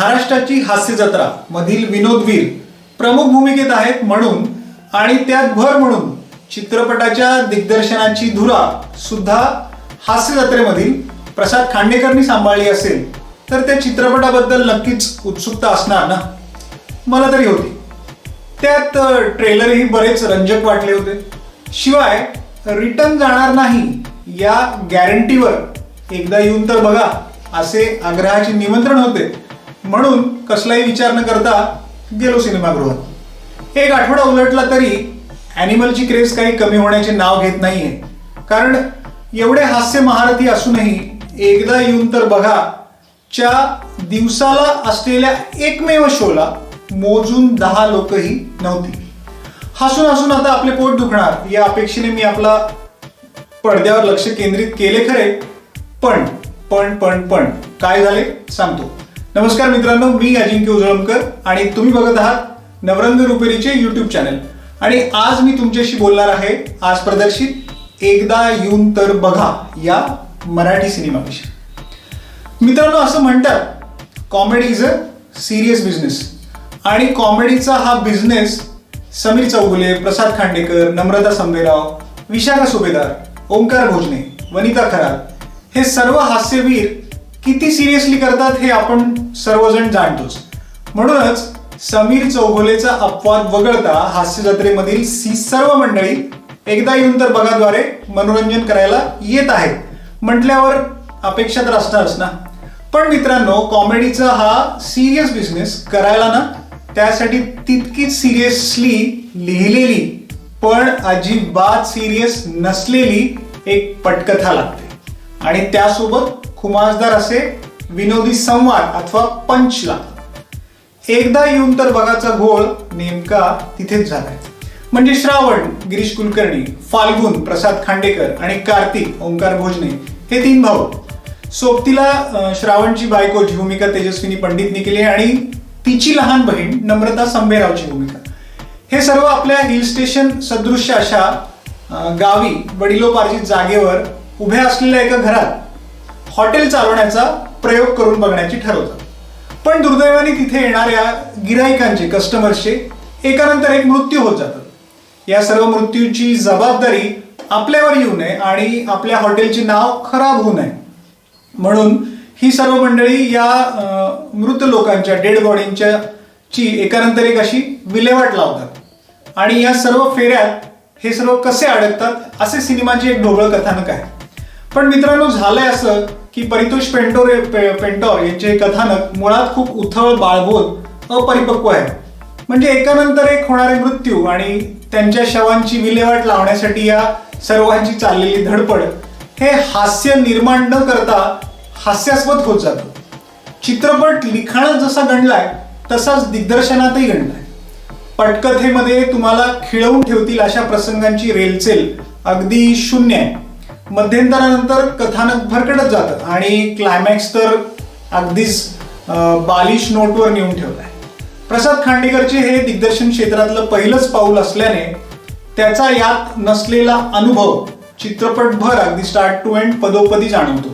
महाराष्ट्राची हास्य जत्रा मधील विनोदवीर प्रमुख भूमिकेत आहेत म्हणून आणि त्यात भर म्हणून चित्रपटाच्या दिग्दर्शनाची धुरा सुद्धा हास्य जत्रेमधील प्रसाद खांडेकरनी सांभाळली असेल तर त्या चित्रपटाबद्दल नक्कीच उत्सुकता असणार ना? मला तरी होती. त्यात ट्रेलरही बरेच रंजक वाटले होते. शिवाय रिटर्न जाणार नाही या गॅरंटीवर एकदा येऊन तर बघा असे आग्रहाचे निमंत्रण होते. म्हणून कसलाही विचार न करता गेलो सिनेमागृहात. एक आठवडा उलटला तरी ॲनिमलची क्रेज काही कमी होण्याचे नाव घेत नाहीये. कारण एवढे हास्य महारथी असूनही एकदा येऊन तर बघा च्या दिवसाला असलेल्या एकमेव शोला मोजून दहा लोकही नव्हती. हसून हसून आता आपले पोट दुखणार या अपेक्षेने मी आपला पडद्यावर लक्ष केंद्रित केले खरे. पण पण पण पण काय झाले? सांगतो. नमस्कार मित्रांनो मी अजिंक्य उजळमकर आणि तुम्ही बघत आहात नवरंग रुपेरीचे युट्यूब चॅनल आणि आज मी तुमच्याशी बोलणार आहे आज प्रदर्शित एकदा येऊन तर बघा या मराठी सिनेमाविषयी. मित्रांनो असं म्हणतात comedy is a serious business आणि कॉमेडीचा हा बिझनेस समीर चौगुले प्रसाद खांडेकर नम्रता संभेराव विशाखा सुभेदार ओंकार भोजने वनिता खरात हे सर्व हास्यवीर किती सिरियसली करतात हे आपण सर्वजण जाणतोच. म्हणूनच समीर चौघोलेचा अपवाद वगळता हास्य जत्रेमधील सी सर्व मंडळी एकदा येऊन तर बघाद्वारे मनोरंजन करायला येत आहेत. म्हटल्यावर अपेक्षा तर असणारच ना. पण मित्रांनो कॉमेडीचा हा सिरियस बिझनेस करायला ना त्यासाठी तितकीच सिरियसली लिहिलेली पण अजिबात सिरियस नसलेली एक पटकथा लागते. आणि त्यासोबत खुमासदार असे विनोदी संवाद अथवा पंच लागतात एकदा येऊन तर बघाचा घोळ नेमका तिथेच झालाय. म्हणजे श्रावण गिरीश कुलकर्णी फाल्गुन प्रसाद खांडेकर आणि कार्तिक ओंकार भोजने हे तीन भाऊ. सोबतीला श्रावणची बायकोची भूमिका तेजस्विनी पंडितने केली आणि तिची लहान बहीण नम्रता संभेरावची भूमिका. हे सर्व आपल्या हिल स्टेशन सदृश्य अशा गावी वडिलोपार्जित जागेवर उभ्या असलेल्या एका घरात हॉटेल चालवण्याचा प्रयोग करून बघण्याची ठरवतात. पण दुर्दैवाने तिथे येणाऱ्या गिराईकांचे कस्टमर्सचे एकानंतर एक मृत्यू होत जातात या सर्व मृत्यूची जबाबदारी आपल्यावर येऊ नये आणि आपल्या हॉटेलचे नाव खराब होऊ नये. म्हणून ही सर्व मंडळी या मृत लोकांच्या डेड बॉडींच्या ची एकानंतर एक अशी विल्हेवाट लावतात. आणि या सर्व फेऱ्यात हे सर्व कसे अडकतात असे सिनेमाची एक ढोबळ कथानक आहे. पण मित्रांनो झालंय असं की परितोष पेंटोर पे- पेंटॉर यांचे कथानक मुळात खूप उथळ बाळबोध अपरिपक्व आहे. म्हणजे एकानंतर एक होणारे मृत्यू आणि त्यांच्या शवांची विल्हेवाट लावण्यासाठी या सर्वांची चाललेली धडपड हे हास्य निर्माण न करता हास्यास्पद होत जातं. चित्रपट लिखाणात जसा गणलाय तसाच दिग्दर्शनातही गणलाय पटकथेमध्ये तुम्हाला खिळवून ठेवतील अशा प्रसंगांची रेलचेल अगदी शून्य आहे. मध्यंतरानंतर कथानक भरकटत जातं. आणि क्लायमॅक्स तर अगदीच बालिश नोटवर नेऊन ठेवलाय. प्रसाद खांडेकरचे हे दिग्दर्शन क्षेत्रातलं पहिलंच पाऊल असल्याने त्याचा यात नसलेला अनुभव चित्रपटभर अगदी स्टार्ट टू एंड पदोपदी जाणवतो.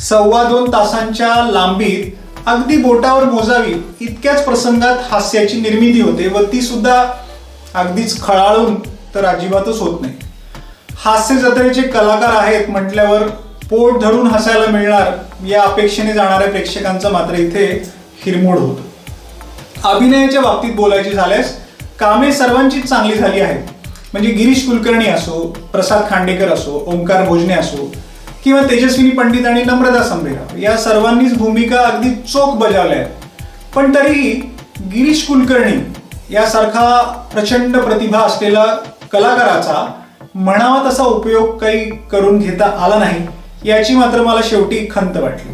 सव्वा दोन तासांच्या लांबीत अगदी बोटावर मोजावी इतक्याच प्रसंगात हास्याची निर्मिती होते व ती सुद्धा अगदीच खळाळून तर अजिबातच होत नाही. हास्य जत्रेचे कलाकार आहेत म्हटल्यावर पोट धरून हसायला मिळणार या अपेक्षेने जाणाऱ्या प्रेक्षकांचा मात्र इथे हिरमोड होत. अभिनयाच्या बाबतीत बोलायचे झाल्यास कामे सर्वांचीच चांगली झाली आहेत. म्हणजे गिरीश कुलकर्णी असो प्रसाद खांडेकर असो ओंकार भोजने असो किंवा तेजस्विनी पंडित आणि नम्रता संभेराव या सर्वांनीच भूमिका अगदी चोख बजावल्या आहेत. पण तरीही गिरीश कुलकर्णी यासारखा प्रचंड प्रतिभा असलेला कलाकाराचा म्हणावा तसा उपयोग काही करून घेता आला नाही याची मात्र मला शेवटी खंत वाटली.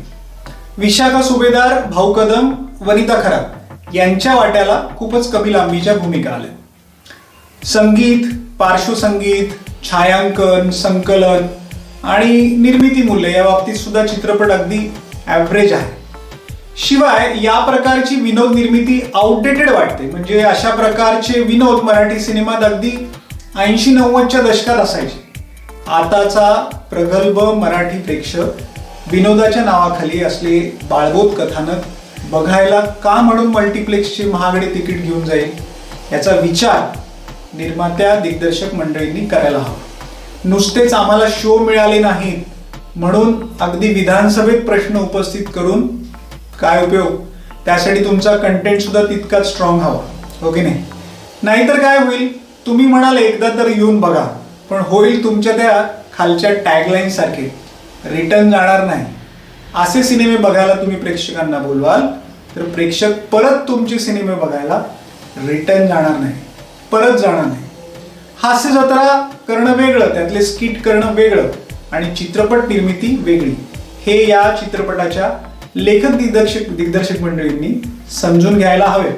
विशाखा सुभेदार भाऊ कदम वनिता खरात यांच्या वाट्याला खूपच कमी लांबीच्या भूमिका आल्या. संगीत पार्श्वसंगीत छायांकन संकलन आणि निर्मिती मूल्य या बाबतीत सुद्धा चित्रपट अगदी ॲव्हरेज आहे. शिवाय या प्रकारची विनोद निर्मिती आउटडेटेड वाटते. म्हणजे अशा प्रकारचे विनोद मराठी सिनेमात अगदी ऐंशी नव्वदच्या दशकात असायचे. आताचा प्रगल्भ मराठी प्रेक्षक विनोदाच्या नावाखाली असले बाळबोध कथानक बघायला का म्हणून मल्टिप्लेक्सची महागडी तिकीट घेऊन जाईल याचा विचार निर्मात्या दिग्दर्शक मंडळींनी करायला हवा. नुसतेच आम्हाला शो मिळाले नाहीत म्हणून अगदी विधानसभेत प्रश्न उपस्थित करून काय उपयोग? त्यासाठी तुमचा कंटेंट सुद्धा तितकाच स्ट्रॉंग हवा. हो की नाही? नाहीतर काय होईल? तुम्ही म्हणाल एकदा तर येऊन बघा पण होईल तुमच्या त्या खालच्या टॅगलाईन सारखे. रिटर्न जाणार नाही. असे सिनेमे बघायला तुम्ही प्रेक्षकांना बोलवाल तर प्रेक्षक परत तुमचे सिनेमे बघायला रिटर्न जाणार नाही. परत जाणार नाही. हास्य जत्रा करणं वेगळं त्यातले स्किट करणं वेगळं आणि चित्रपट निर्मिती वेगळी. हे या चित्रपटाच्या लेखक दिग्दर्शक दिग्दर्शक मंडळींनी समजून घ्यायला हवे.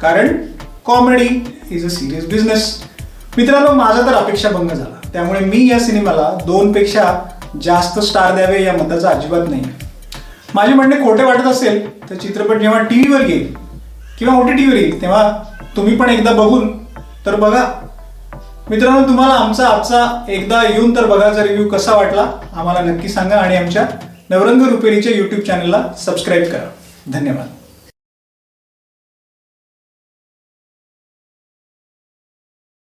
कारण comedy is a serious business मित्रांनो माझा तर अपेक्षाभंग झाला. त्यामुळे मी या सिनेमाला दोनपेक्षा जास्त स्टार द्यावे या मताचा अजिबात नाही. माझे म्हणणे खोटे वाटत असेल तर चित्रपट जेव्हा टी व्हीवर येईल किंवा ओ टी टीवर येईल तेव्हा तुम्ही पण एकदा बघून तर बघा. मित्रांनो तुम्हाला आमचा आजचा एकदा येऊन तर बघाचा रिव्ह्यू कसा वाटला आम्हाला नक्की सांगा आणि आमच्या नवरंग रुपेरीच्या यूट्यूब चॅनलला सबस्क्राईब करा. धन्यवाद.